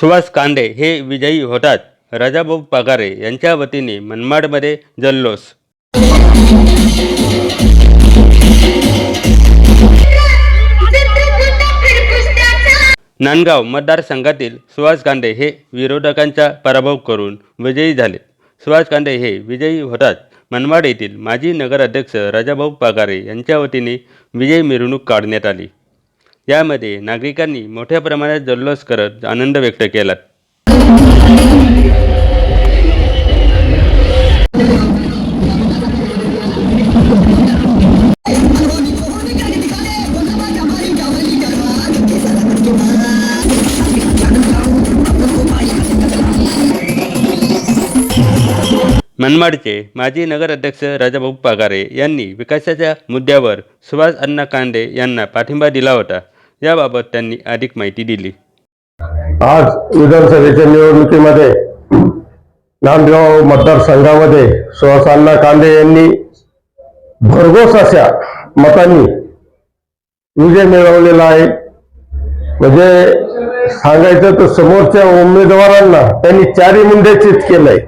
सुहास कांडे हे विजयी होतात. राजाभाऊ पगारे यांच्या वतीने मनमाडमध्ये जल्लोष. नांदगाव मतदारसंघातील सुहास कांडे हे विरोधकांचा पराभव करून विजयी झाले. सुहास कांडे हे विजयी होतात. मनमाड येथील माजी नगराध्यक्ष राजाभाऊ पगारे यांच्या वतीने विजय मिरवणूक काढण्यात आली. यामध्ये नागरिकांनी मोठ्या प्रमाणात जल्लोष करत आनंद व्यक्त केला. मनमाडचे माजी नगराध्यक्ष राजाभाऊ पगारे यांनी विकासाच्या मुद्द्यावर सुभाष अण्णा कांडे यांना पाठिंबा दिला होता. याबाबत त्यांनी अधिक माहिती दिली. आज विधानसभेच्या निवडणुकीमध्ये नांदगाव मतदारसंघामध्ये सुहासान्ना कांदे यांनी भरघोस अशा मतांनी विजय मिळवलेला आहे. म्हणजे सांगायचं तर समोरच्या उमेदवारांना त्यांनी चारी मुंडेचित केलंय.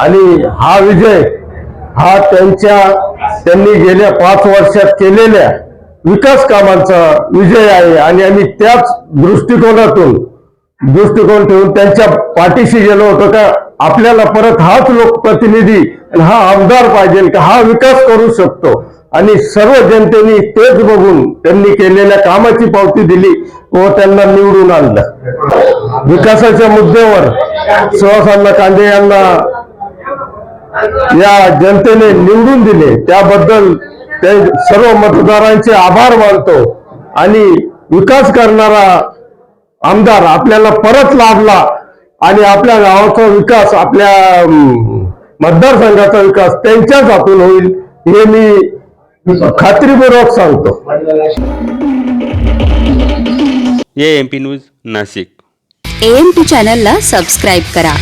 आणि हा विजय हा त्यांच्या त्यांनी गेल्या पाच वर्षात केलेल्या विकास कामांचा विजय आहे आणि आम्ही त्याच दृष्टिकोनातून दृष्टिकोन ठेवून त्यांच्या पाठीशी गेलो होतो का आपल्याला परत हाच लोकप्रतिनिधी हा आमदार पाहिजे का हा विकास करू शकतो. आणि सर्व जनतेने तेच बघून त्यांनी केलेल्या कामाची पावती दिली व त्यांना निवडून आणलं. विकासाच्या मुद्द्यावर सुहासांना कांदे यांना या जनतेने निवडून दिले. त्याबद्दल ते सर्व मतदारांचे आभार मानतो आणि विकास करणारा आमदार आपल्याला परत लाभला आणि आपल्या गावाचा विकास आपल्या मतदारसंघाचा विकास त्यांच्याच हातून होईल हे मी खात्रीपूर्वक सांगतो. A M P news Nashik. AMP चॅनलला सबस्क्राईब करा.